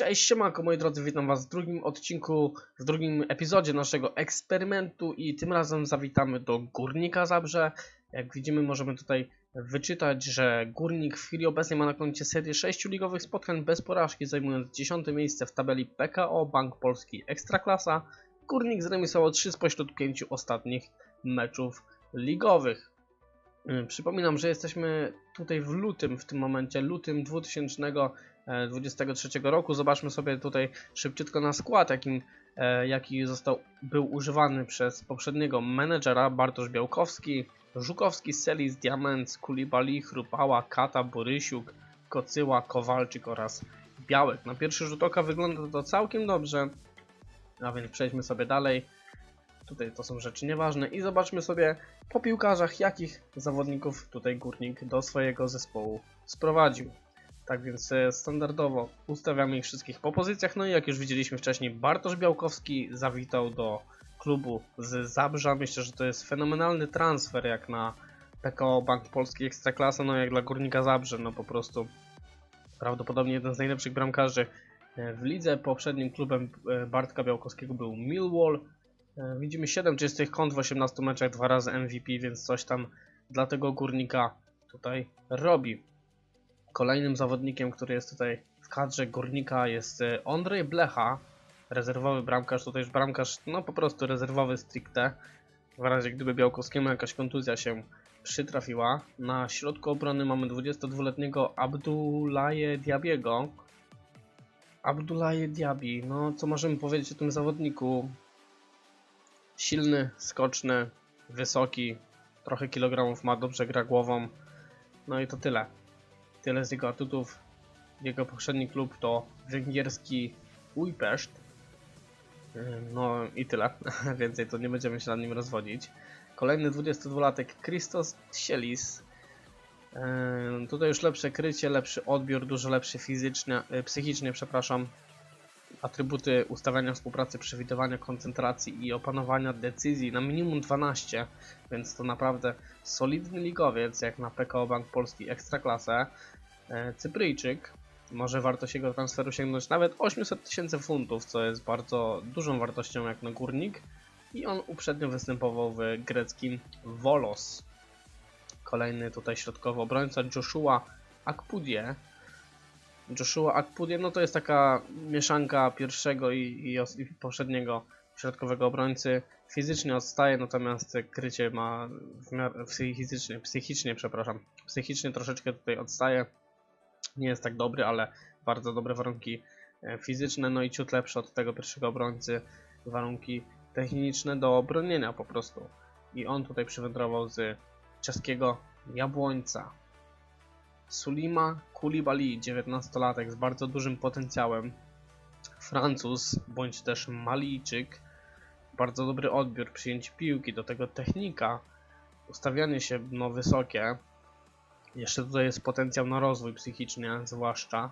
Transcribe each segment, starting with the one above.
Cześć, siemanko moi drodzy, witam was w drugim odcinku, w drugim epizodzie naszego eksperymentu i tym razem zawitamy do Górnika Zabrze. Jak widzimy możemy tutaj wyczytać, że Górnik w chwili obecnej ma na koncie serię 6 ligowych spotkań bez porażki, zajmując 10 miejsce w tabeli PKO Bank Polski Ekstraklasa. Górnik zremisował 3 spośród 5 ostatnich meczów ligowych. Przypominam, że jesteśmy tutaj w lutym, w tym momencie, lutym 2023 roku. Zobaczmy sobie tutaj szybciutko na skład, jakim, e, jaki został, był używany przez poprzedniego menedżera Bartosz Białkowski, Żukowski, Selis, Diament, Kulibali, Chrupała, Kata, Borysiuk, Kocyła, Kowalczyk oraz Białek. Na pierwszy rzut oka wygląda to całkiem dobrze, a więc przejdźmy sobie dalej. Tutaj to są rzeczy nieważne i zobaczmy sobie po piłkarzach, jakich zawodników tutaj Górnik do swojego zespołu sprowadził. Tak więc e, standardowo ustawiamy ich wszystkich po pozycjach. No i jak już widzieliśmy wcześniej, Bartosz Białkowski zawitał do klubu z Zabrza. Myślę, że to jest fenomenalny transfer jak na PKO Bank Polski Ekstraklasa, no jak dla Górnika Zabrze, no po prostu prawdopodobnie jeden z najlepszych bramkarzy e, w lidze. Poprzednim klubem e, Bartka Białkowskiego był Millwall. Widzimy 7 czystych kąt w 18 meczach, dwa razy MVP, więc coś tam dla tego górnika tutaj robi. Kolejnym zawodnikiem, który jest tutaj w kadrze górnika jest e, Ondrej Blecha, rezerwowy bramkarz, tutaj już bramkarz, no po prostu rezerwowy stricte. W razie gdyby Białkowskiemu jakaś kontuzja się przytrafiła. Na środku obrony mamy 22-letniego Abdullaje Diabiego. Abdullaje Diabi, no co możemy powiedzieć o tym zawodniku? Silny, skoczny, wysoki, trochę kilogramów ma, dobrze gra głową. No i to tyle. Tyle z jego atutów. Jego poprzedni klub to węgierski Újpest. Ym, No i tyle. Więcej to nie będziemy się nad nim rozwodzić. Kolejny 22-latek Christos Sielis. Ym, Tutaj już lepsze krycie, lepszy odbiór, dużo lepszy fizycznie, y, psychicznie, przepraszam. Atrybuty ustawiania współpracy, przewidywania koncentracji i opanowania decyzji na minimum 12, więc to naprawdę solidny ligowiec, jak na PKO Bank Polski Ekstraklasę. E, Cypryjczyk, może wartość jego transferu sięgnąć nawet 800 tysięcy funtów, co jest bardzo dużą wartością jak na górnik. I on uprzednio występował w greckim Volos. Kolejny tutaj środkowy obrońca Joshua Akpudie. Joshua Akpudie, no to jest taka mieszanka pierwszego i, i, i poprzedniego środkowego obrońcy. Fizycznie odstaje, natomiast krycie ma w miarę psychicznie, psychicznie, przepraszam, psychicznie troszeczkę tutaj odstaje. Nie jest tak dobry, ale bardzo dobre warunki e, fizyczne, no i ciut lepsze od tego pierwszego obrońcy. Warunki techniczne do obronienia po prostu. I on tutaj przywędrował z czeskiego Jabłońca. Sulima Kulibali, 19-latek z bardzo dużym potencjałem. Francuz, bądź też Malijczyk. Bardzo dobry odbiór, przyjęcie piłki, do tego technika, ustawianie się no, wysokie. Jeszcze tutaj jest potencjał na rozwój psychicznie, zwłaszcza.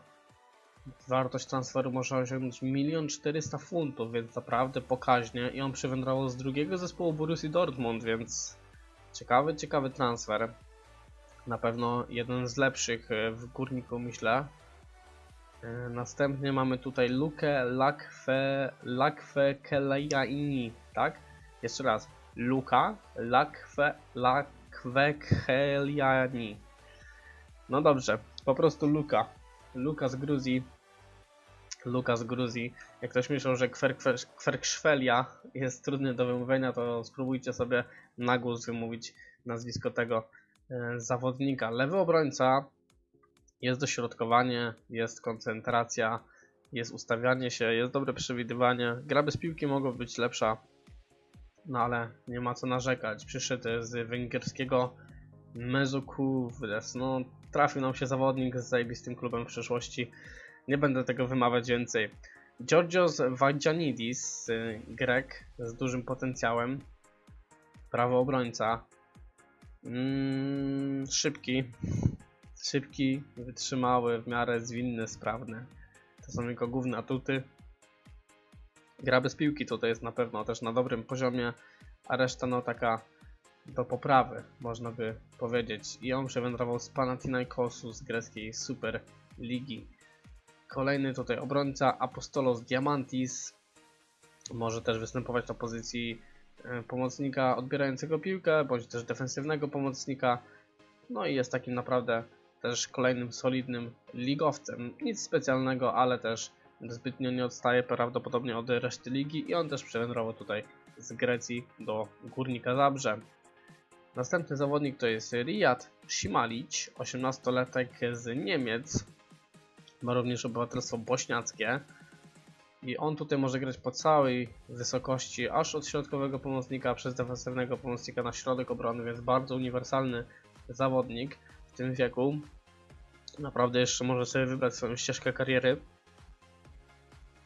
Wartość transferu może osiągnąć 1 400 funtów, więc naprawdę pokaźnie. I on przywędrował z drugiego zespołu Borussii Dortmund, więc ciekawy, ciekawy transfer. Na pewno jeden z lepszych e, w górniku, myślę. E, Następnie mamy tutaj Lakwe, Lakwe Kelejaini, tak? Jeszcze raz. Luka Lakwe, Lakwe. No dobrze, po prostu Luka. Luka z Gruzji. Luka z Gruzji. Jak ktoś myślał, że Kwer- Kwerkszwelia jest trudny do wymówienia, to spróbujcie sobie na głos wymówić nazwisko tego zawodnika. Lewy obrońca, jest dośrodkowanie, jest koncentracja, jest ustawianie się, jest dobre przewidywanie. Gra bez piłki mogła być lepsza, no ale nie ma co narzekać. Przyszedł z węgierskiego Mezokuvres. No, trafił nam się zawodnik z zajebistym klubem w przeszłości. Nie będę tego wymawiać więcej. Georgios Vagianidis, y, Grek z dużym potencjałem. Prawo obrońca. Mm, szybki. Szybki, wytrzymały, w miarę zwinny, sprawny. To są jego główne atuty. Gra bez piłki to jest na pewno też na dobrym poziomie, a reszta no taka do poprawy, można by powiedzieć. I on przewędrował z Panathinaikosu z greckiej Super Ligi. Kolejny tutaj obrońca Apostolos Diamantis. Może też występować na pozycji pomocnika odbierającego piłkę, bądź też defensywnego pomocnika. No i jest takim naprawdę też kolejnym solidnym ligowcem. Nic specjalnego, ale też zbytnio nie odstaje prawdopodobnie od reszty ligi i on też przewędrował tutaj z Grecji do Górnika Zabrze. Następny zawodnik to jest Riyad Simalic, 18-latek z Niemiec. Ma również obywatelstwo bośniackie. I on tutaj może grać po całej wysokości, aż od środkowego pomocnika przez defensywnego pomocnika na środek obrony, więc bardzo uniwersalny zawodnik w tym wieku. Naprawdę jeszcze może sobie wybrać swoją ścieżkę kariery,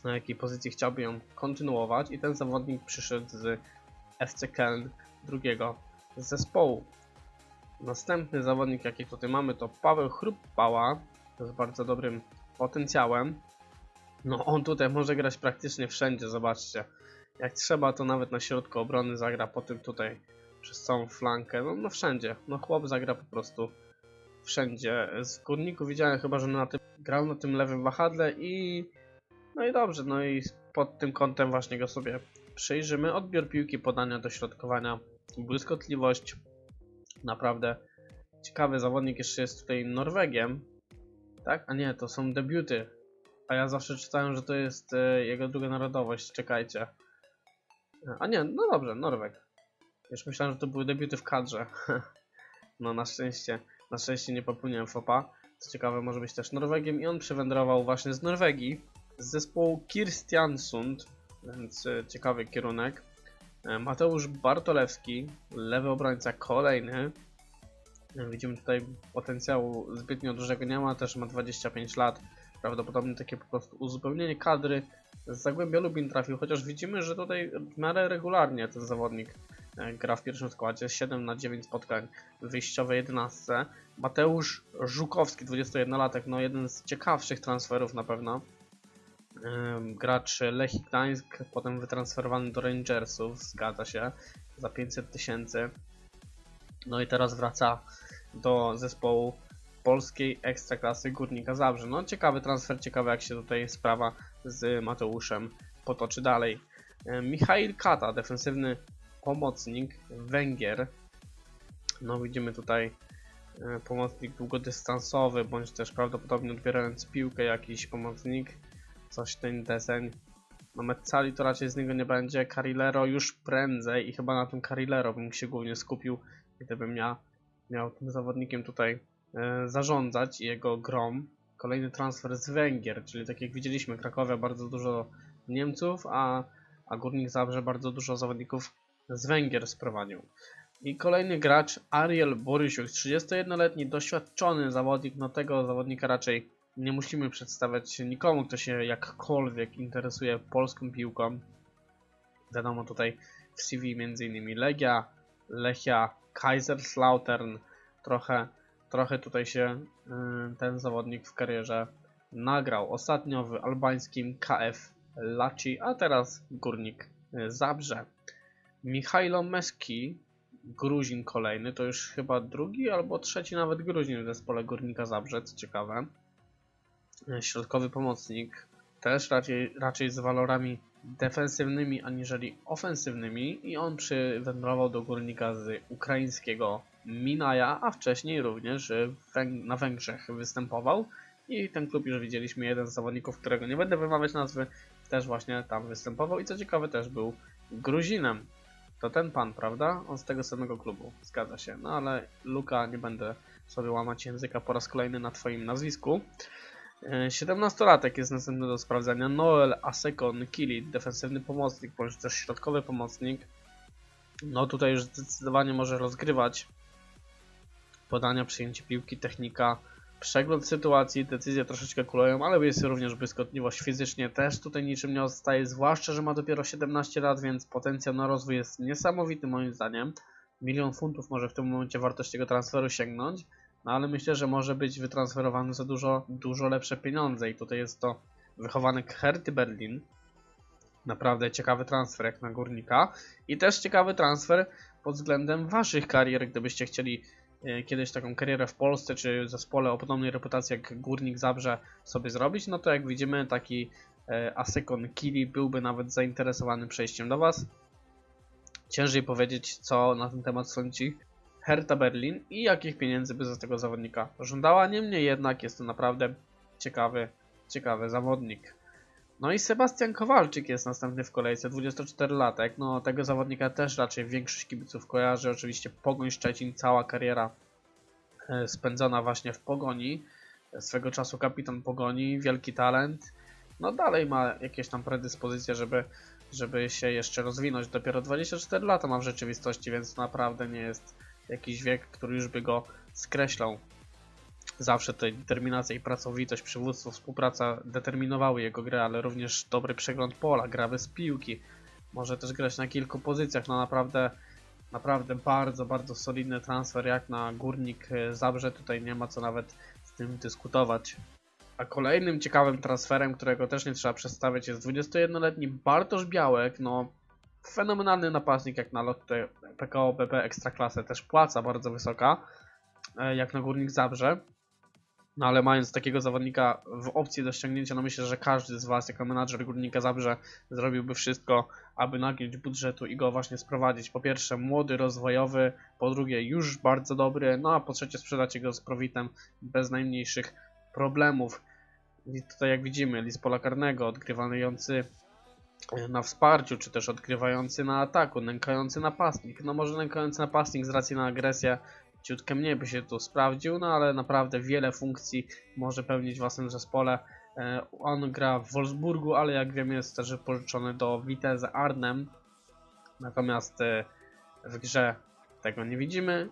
na jakiej pozycji chciałby ją kontynuować. I ten zawodnik przyszedł z FC Köln drugiego zespołu. Następny zawodnik, jaki tutaj mamy, to Paweł Chruppała, z bardzo dobrym potencjałem. No on tutaj może grać praktycznie wszędzie, zobaczcie. Jak trzeba, to nawet na środku obrony zagra, potem tutaj przez całą flankę, no, no wszędzie. No chłop zagra po prostu wszędzie. Z górniku widziałem chyba, że na tym, grał na tym lewym wahadle i no i dobrze, no i pod tym kątem właśnie go sobie przejrzymy. Odbiór piłki, podania, dośrodkowania, błyskotliwość. Naprawdę ciekawy zawodnik jeszcze jest tutaj Norwegiem. Tak? A nie, to są debiuty. A ja zawsze czytałem, że to jest e, jego druga narodowość. Czekajcie. A nie, no dobrze, Norweg. Już myślałem, że to były debiuty w kadrze. no na szczęście, na szczęście nie popełniłem fopa. Co ciekawe, może być też Norwegiem i on przywędrował właśnie z Norwegii z zespołu Kirstiansund, więc e, ciekawy kierunek. E, Mateusz Bartolewski, lewy obrońca kolejny. Widzimy tutaj potencjału zbytnio dużego nie ma, też ma 25 lat. Prawdopodobnie takie po prostu uzupełnienie kadry. Z Zagłębia Lubin trafił, chociaż widzimy, że tutaj w miarę regularnie ten zawodnik e, gra w pierwszym składzie. 7 na 9 spotkań w wyjściowej 11. Mateusz Żukowski, 21-latek, no jeden z ciekawszych transferów na pewno. Gracz Lechii Gdańsk, potem wytransferowany do Rangersów, zgadza się, za 500 tysięcy. No i teraz wraca do zespołu polskiej ekstraklasy Górnika Zabrze. No ciekawy transfer, ciekawe jak się tutaj sprawa z Mateuszem potoczy dalej. Ym, Michail Kata, defensywny pomocnik, Węgier. No widzimy tutaj y, pomocnik długodystansowy, bądź też prawdopodobnie odbierając piłkę jakiś pomocnik coś ten deseń. No Metzali to raczej z niego nie będzie, Carrilero już prędzej i chyba na tym Carrilero bym się głównie skupił, gdybym ja miał tym zawodnikiem tutaj e, zarządzać i jego grom. Kolejny transfer z Węgier, czyli tak jak widzieliśmy, Krakowia bardzo dużo Niemców, a, a Górnik Zabrze bardzo dużo zawodników z Węgier sprowadził. I kolejny gracz, Ariel Borysiuk, 31-letni, doświadczony zawodnik, no tego zawodnika raczej nie musimy przedstawiać nikomu, kto się jakkolwiek interesuje polską piłką. Wiadomo tutaj w CV m.in. Legia, Lechia, Kaiserslautern. Trochę, trochę tutaj się y, ten zawodnik w karierze nagrał. Ostatnio w albańskim KF Laci, a teraz Górnik Zabrze. Michailo Meski, Gruzin kolejny, to już chyba drugi albo trzeci nawet Gruzin w zespole Górnika Zabrze, co ciekawe środkowy pomocnik, też raczej, raczej z walorami defensywnymi aniżeli ofensywnymi i on przywędrował do górnika z ukraińskiego Minaja, a wcześniej również Węg na Węgrzech występował i ten klub już widzieliśmy, jeden z zawodników, którego nie będę wymawiać nazwy, też właśnie tam występował i co ciekawe też był Gruzinem. To ten pan, prawda? On z tego samego klubu, zgadza się. No ale Luka, nie będę sobie łamać języka po raz kolejny na twoim nazwisku. 17-latek jest następny do sprawdzenia. Noel Asekon Kili, defensywny pomocnik, bądź też środkowy pomocnik. No tutaj już zdecydowanie może rozgrywać podania, przyjęcie piłki, technika, przegląd sytuacji, decyzje troszeczkę kuleją, ale jest również błyskotliwość fizycznie też tutaj niczym nie odstaje, zwłaszcza, że ma dopiero 17 lat, więc potencjał na rozwój jest niesamowity moim zdaniem. Milion funtów może w tym momencie wartość tego transferu sięgnąć. No ale myślę, że może być wytransferowany za dużo, dużo lepsze pieniądze i tutaj jest to wychowanek Herty Berlin. Naprawdę ciekawy transfer jak na górnika. I też ciekawy transfer pod względem waszych karier, gdybyście chcieli kiedyś taką karierę w Polsce, czy zespole o podobnej reputacji jak Górnik Zabrze sobie zrobić, no to jak widzimy taki e, Asekon Kili byłby nawet zainteresowany przejściem do Was. Ciężej powiedzieć, co na ten temat sądzi Hertha Berlin i jakich pieniędzy by za tego zawodnika żądała. Niemniej jednak jest to naprawdę ciekawy, ciekawy zawodnik. No i Sebastian Kowalczyk jest następny w kolejce, 24-latek. No tego zawodnika też raczej większość kibiców kojarzy. Oczywiście Pogoń Szczecin, cała kariera e, spędzona właśnie w Pogoni. Swego czasu kapitan Pogoni, wielki talent. No dalej ma jakieś tam predyspozycje, żeby, żeby się jeszcze rozwinąć. Dopiero 24 lata ma w rzeczywistości, więc naprawdę nie jest jakiś wiek, który już by go skreślał. Zawsze tutaj determinacja i pracowitość, przywództwo, współpraca determinowały jego grę, ale również dobry przegląd pola, gra bez piłki. Może też grać na kilku pozycjach, no naprawdę, naprawdę bardzo, bardzo solidny transfer jak na Górnik Zabrze, tutaj nie ma co nawet z tym dyskutować. A kolejnym ciekawym transferem, którego też nie trzeba przedstawiać jest 21-letni Bartosz Białek, no fenomenalny napastnik jak na lotę PKO BP Ekstraklasę, też płaca bardzo wysoka, e, jak na Górnik Zabrze. No ale mając takiego zawodnika w opcji do ściągnięcia, no myślę, że każdy z Was jako menadżer Górnika Zabrze zrobiłby wszystko, aby nagiąć budżetu i go właśnie sprowadzić. Po pierwsze młody, rozwojowy, po drugie już bardzo dobry, no a po trzecie sprzedać go z profitem bez najmniejszych problemów. I tutaj jak widzimy, list pola karnego, odgrywający na wsparciu, czy też odgrywający na ataku, nękający napastnik. No może nękający napastnik z racji na agresję ciutkę mniej by się tu sprawdził, no ale naprawdę wiele funkcji może pełnić w własnym zespole. E, On gra w Wolfsburgu, ale jak wiemy jest też pożyczony do Vitesse Arnhem. Natomiast e, w grze tego nie widzimy.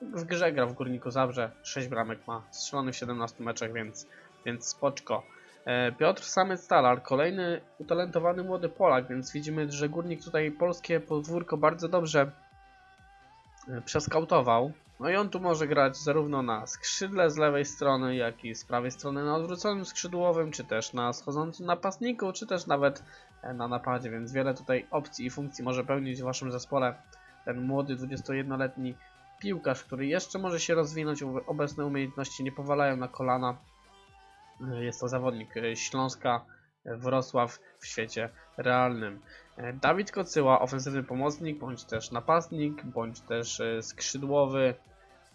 W grze gra w Górniku Zabrze, 6 bramek ma, strzelony w 17 meczach, więc, więc spoczko. E, Piotr Samec-Talar, kolejny utalentowany młody Polak, więc widzimy, że Górnik tutaj polskie podwórko bardzo dobrze przeskautował. No i on tu może grać zarówno na skrzydle z lewej strony, jak i z prawej strony na odwróconym skrzydłowym, czy też na schodzącym napastniku, czy też nawet e, na napadzie, więc wiele tutaj opcji i funkcji może pełnić w waszym zespole ten młody 21-letni piłkarz, który jeszcze może się rozwinąć, obecne umiejętności nie powalają na kolana. Jest to zawodnik e, Śląska, e, Wrocław w świecie realnym. E, Dawid Kocyła, ofensywny pomocnik, bądź też napastnik, bądź też skrzydłowy.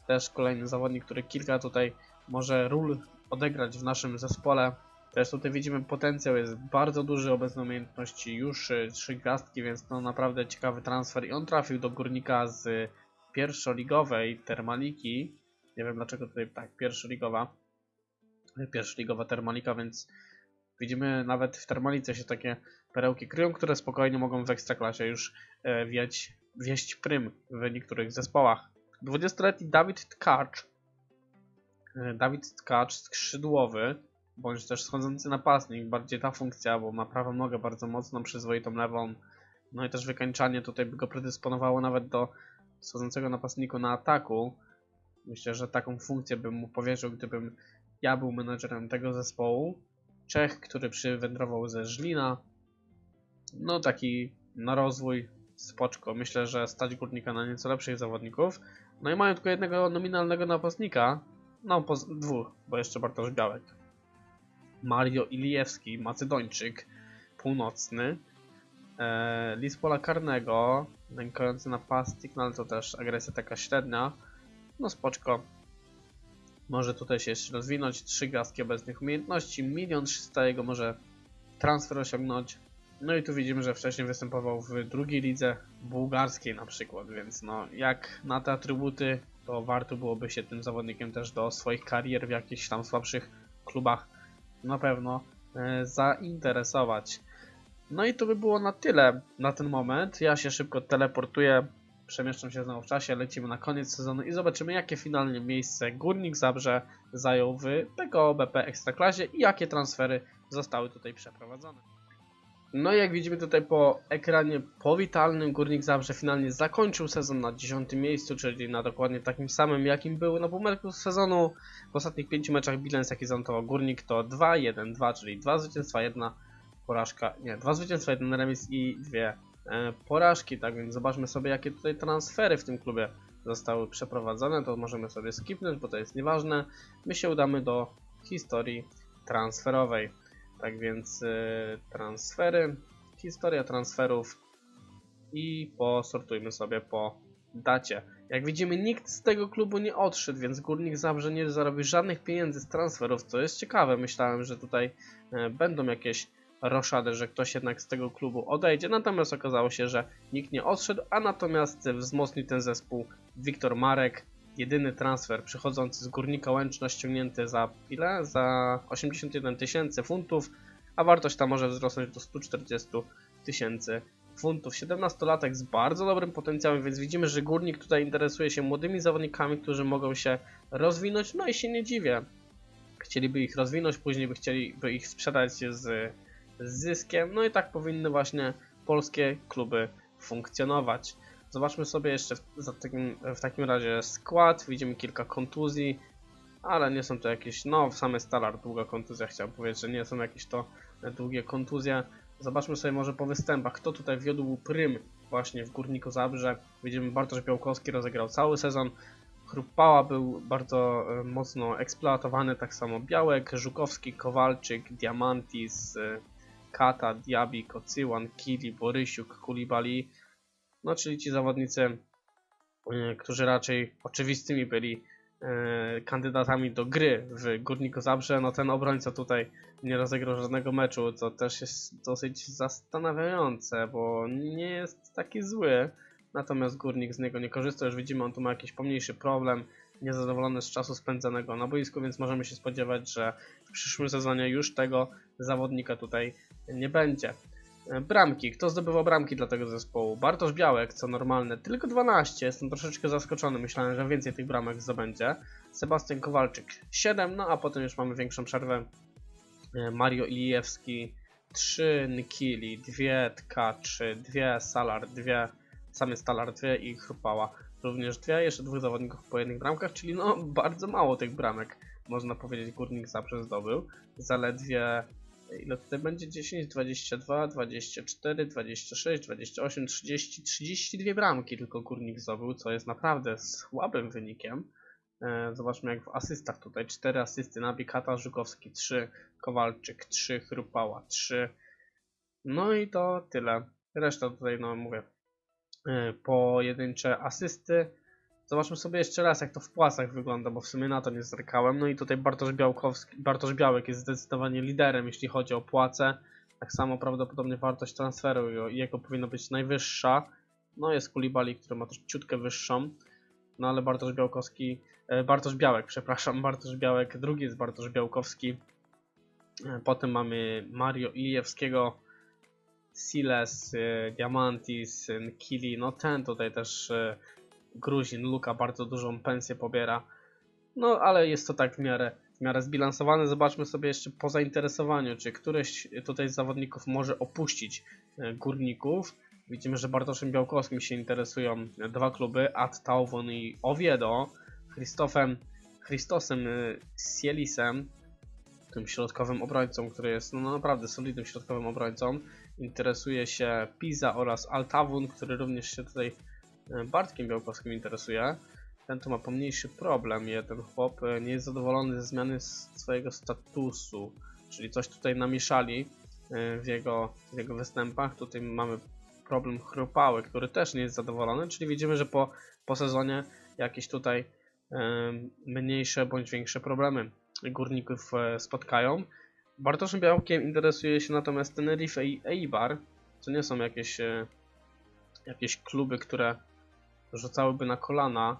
Też kolejny zawodnik, który kilka tutaj może ról odegrać w naszym zespole. Też tutaj widzimy potencjał, jest bardzo duży, obecne umiejętności już trzy gwiazdki, więc to naprawdę ciekawy transfer i on trafił do Górnika z pierwszoligowej Termaliki. Nie wiem dlaczego tutaj tak, pierwszoligowa pierwszoligowa Termalika, więc widzimy nawet w Termalice się takie perełki kryją, które spokojnie mogą w Ekstraklasie już e, wieć, wieść prym w niektórych zespołach. 20-letni Dawid Tkacz, e, Dawid Tkacz skrzydłowy, bądź też schodzący napastnik, bardziej ta funkcja, bo ma prawą nogę bardzo mocną, przyzwoitą lewą, no i też wykańczanie tutaj by go predysponowało nawet do schodzącego napastniku na ataku. Myślę, że taką funkcję bym mu powierzył, gdybym ja był menedżerem tego zespołu. Czech, który przywędrował ze Żlina. No taki na rozwój spoczko. Myślę, że stać górnika na nieco lepszych zawodników. No i mają tylko jednego nominalnego napastnika. No, dwóch, bo jeszcze Bartosz Białek. Mario Ilijewski, Macedończyk, północny. Eee, list pola karnego, nękający napastnik, no ale to też agresja taka średnia. No spoczko, może tutaj się jeszcze rozwinąć, trzy gwiazdki obecnych umiejętności, milion trzysta jego może transfer osiągnąć. No i tu widzimy, że wcześniej występował w drugiej lidze bułgarskiej na przykład, więc no jak na te atrybuty, to warto byłoby się tym zawodnikiem też do swoich karier w jakichś tam słabszych klubach na pewno e, zainteresować. No i to by było na tyle na ten moment. Ja się szybko teleportuję przemieszczam się znowu w czasie, lecimy na koniec sezonu i zobaczymy jakie finalnie miejsce Górnik Zabrze zajął w PKO BP Ekstraklasie i jakie transfery zostały tutaj przeprowadzone. No i jak widzimy tutaj po ekranie powitalnym Górnik Zabrze finalnie zakończył sezon na 10 miejscu, czyli na dokładnie takim samym jakim był na półmetku sezonu. W ostatnich 5 meczach bilans jaki zanotował Górnik to 2-1-2, czyli 2 zwycięstwa, 1 porażka, nie, 2 zwycięstwa, 1 remis i 2 E, porażki, tak więc zobaczmy sobie jakie tutaj transfery w tym klubie zostały przeprowadzone, to możemy sobie skipnąć, bo to jest nieważne. My się udamy do historii transferowej. Tak więc y, transfery, historia transferów i posortujmy sobie po dacie. Jak widzimy, nikt z tego klubu nie odszedł, więc Górnik Zabrze nie zarobił żadnych pieniędzy z transferów, co jest ciekawe. Myślałem, że tutaj e, będą jakieś roszady, że ktoś jednak z tego klubu odejdzie, natomiast okazało się, że nikt nie odszedł, a natomiast wzmocnił ten zespół Wiktor Marek, jedyny transfer przychodzący z Górnika Łęczna ściągnięty za ile? Za 81 tysięcy funtów, a wartość ta może wzrosnąć do 140 tysięcy funtów. 17-latek z bardzo dobrym potencjałem, więc widzimy, że Górnik tutaj interesuje się młodymi zawodnikami, którzy mogą się rozwinąć, no i się nie dziwię. Chcieliby ich rozwinąć, później by chcieliby ich sprzedać z, z zyskiem, no i tak powinny właśnie polskie kluby funkcjonować. Zobaczmy sobie jeszcze w, takim, w takim razie skład, widzimy kilka kontuzji, ale nie są to jakieś, no same Stalar, długa kontuzja chciałem powiedzieć, że nie są jakieś to długie kontuzje. Zobaczmy sobie może po występach, kto tutaj wiodł prym właśnie w Górniku Zabrze. Widzimy Bartosz Białkowski rozegrał cały sezon. Chrupała był bardzo e, mocno eksploatowany, tak samo Białek, Żukowski, Kowalczyk, Diamantis, e, Kata, Diabi, Kocyłan, Kili, Borysiuk, Kulibali. No czyli ci zawodnicy, e, którzy raczej oczywistymi byli e, kandydatami do gry w Górniku Zabrze. No ten obrońca tutaj nie rozegrał żadnego meczu, co też jest dosyć zastanawiające, bo nie jest taki zły. Natomiast Górnik z niego nie korzysta, już widzimy, on tu ma jakiś pomniejszy problem, niezadowolony z czasu spędzonego na boisku, więc możemy się spodziewać, że w przyszłym sezonie już tego zawodnika tutaj nie będzie. Bramki. Kto zdobywał bramki dla tego zespołu? Bartosz Białek, co normalne, tylko 12. Jestem troszeczkę zaskoczony, myślałem, że więcej tych bramek zdobędzie. Sebastian Kowalczyk 7, no a potem już mamy większą przerwę. E, Mario Ilijewski 3, Nkili 2, Tka 3, 2, Salar 2, samy Stalar 2 i Chrupała również 2. Jeszcze dwóch zawodników po jednych bramkach, czyli no bardzo mało tych bramek, można powiedzieć, Górnik Zabrze zdobył. Zaledwie ile tutaj będzie 10, 22, 24, 26, 28, 30, 32 bramki tylko Górnik zdobył, co jest naprawdę słabym wynikiem. E, Zobaczmy jak w asystach tutaj 4 asysty na Bikata, Żukowski 3, Kowalczyk 3, Chrupała 3. No i to tyle. Reszta tutaj, no mówię, e, pojedyncze asysty. Zobaczmy sobie jeszcze raz, jak to w płacach wygląda, bo w sumie na to nie zerkałem. No i tutaj Bartosz, Białkowski, Bartosz Białek jest zdecydowanie liderem, jeśli chodzi o płace. Tak samo prawdopodobnie wartość transferu jego- powinna być najwyższa. No jest Kulibali, który ma też ciutkę wyższą. No ale Bartosz Białkowski, e, Bartosz Białek, przepraszam, Bartosz Białek, drugi jest Bartosz Białkowski. E, Potem mamy Mario Ilijewskiego, Siles, e, Diamantis, Nkili, no ten tutaj też Gruzin, Luka bardzo dużą pensję pobiera. No ale jest to tak w miarę, w miarę zbilansowane. Zobaczmy sobie jeszcze po zainteresowaniu, czy któryś tutaj z zawodników może opuścić e, górników. Widzimy, że Bartoszem Białkowskim się interesują dwa kluby, Ad Tauvon i Oviedo. Christofem, Christosem y, Sielisem, tym środkowym obrońcą, który jest no, naprawdę solidnym środkowym obrońcą. Interesuje się Pisa oraz Altawun, który również się tutaj Bartkiem Białkowskim interesuje. Ten tu ma pomniejszy problem, jeden chłop y, nie jest zadowolony ze zmiany swojego statusu, czyli coś tutaj namieszali y, w jego, w jego występach. Tutaj mamy problem chrupały, który też nie jest zadowolony, czyli widzimy, że po, po sezonie jakieś tutaj mniejsze bądź większe problemy górników e, spotkają. Bartoszem Białkiem interesuje się natomiast Tenerife i Eibar, to nie są jakieś, e, jakieś kluby, które rzucałyby na kolana.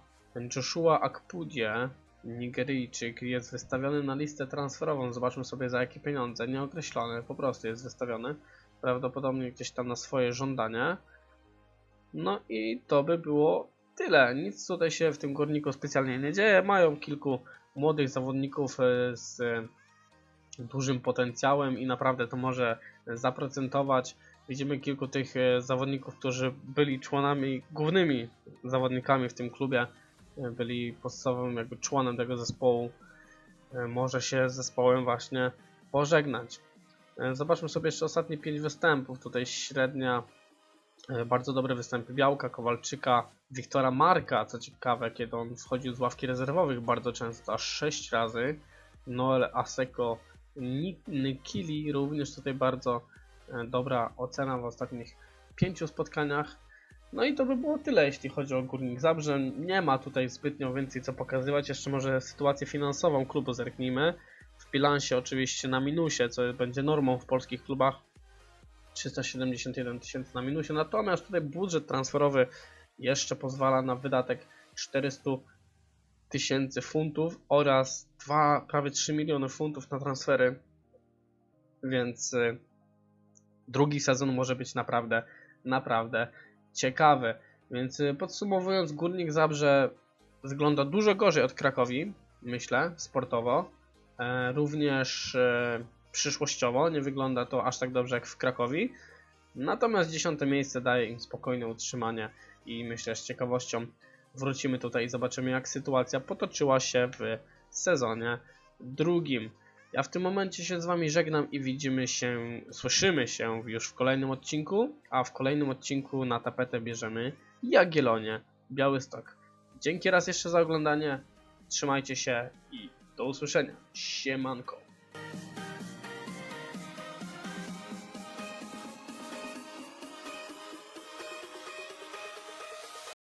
Joshua Akpudzie, Nigeryjczyk, jest wystawiony na listę transferową. Zobaczmy sobie za jakie pieniądze. Nieokreślone, po prostu jest wystawiony. Prawdopodobnie gdzieś tam na swoje żądanie. No i to by było tyle. Nic tutaj się w tym górniku specjalnie nie dzieje. Mają kilku młodych zawodników e, z e, dużym potencjałem i naprawdę to może zaprocentować. Widzimy kilku tych e, zawodników, którzy byli członami, głównymi zawodnikami w tym klubie, e, byli podstawowym jakby członem tego zespołu. E, Może się z zespołem właśnie pożegnać. Zobaczmy sobie jeszcze ostatnie 5 występów. Tutaj średnia Bardzo dobre występy Białka, Kowalczyka, Wiktora Marka, co ciekawe, kiedy on wchodził z ławki rezerwowych bardzo często, aż 6 razy. Noel Aseko Ni- Nikili również tutaj bardzo dobra ocena w ostatnich pięciu spotkaniach. No i to by było tyle, jeśli chodzi o Górnik Zabrze. Nie ma tutaj zbytnio więcej co pokazywać. Jeszcze może sytuację finansową klubu zerknijmy. W bilansie oczywiście na minusie, co będzie normą w polskich klubach. 371 tysięcy na minusie. Natomiast tutaj budżet transferowy jeszcze pozwala na wydatek 400 tysięcy funtów oraz 2, prawie 3 miliony funtów na transfery. Więc y, drugi sezon może być naprawdę, naprawdę ciekawy. Więc y, podsumowując, Górnik Zabrze wygląda dużo gorzej od Krakowi, myślę, sportowo. E, również e, przyszłościowo nie wygląda to aż tak dobrze jak w Krakowi. Natomiast dziesiąte miejsce daje im spokojne utrzymanie i myślę z ciekawością wrócimy tutaj i zobaczymy jak sytuacja potoczyła się w sezonie drugim. Ja w tym momencie się z Wami żegnam i widzimy się, słyszymy się już w kolejnym odcinku, a w kolejnym odcinku na tapetę bierzemy Jagiellonię Białystok. Dzięki raz jeszcze za oglądanie, trzymajcie się i do usłyszenia. Siemanko.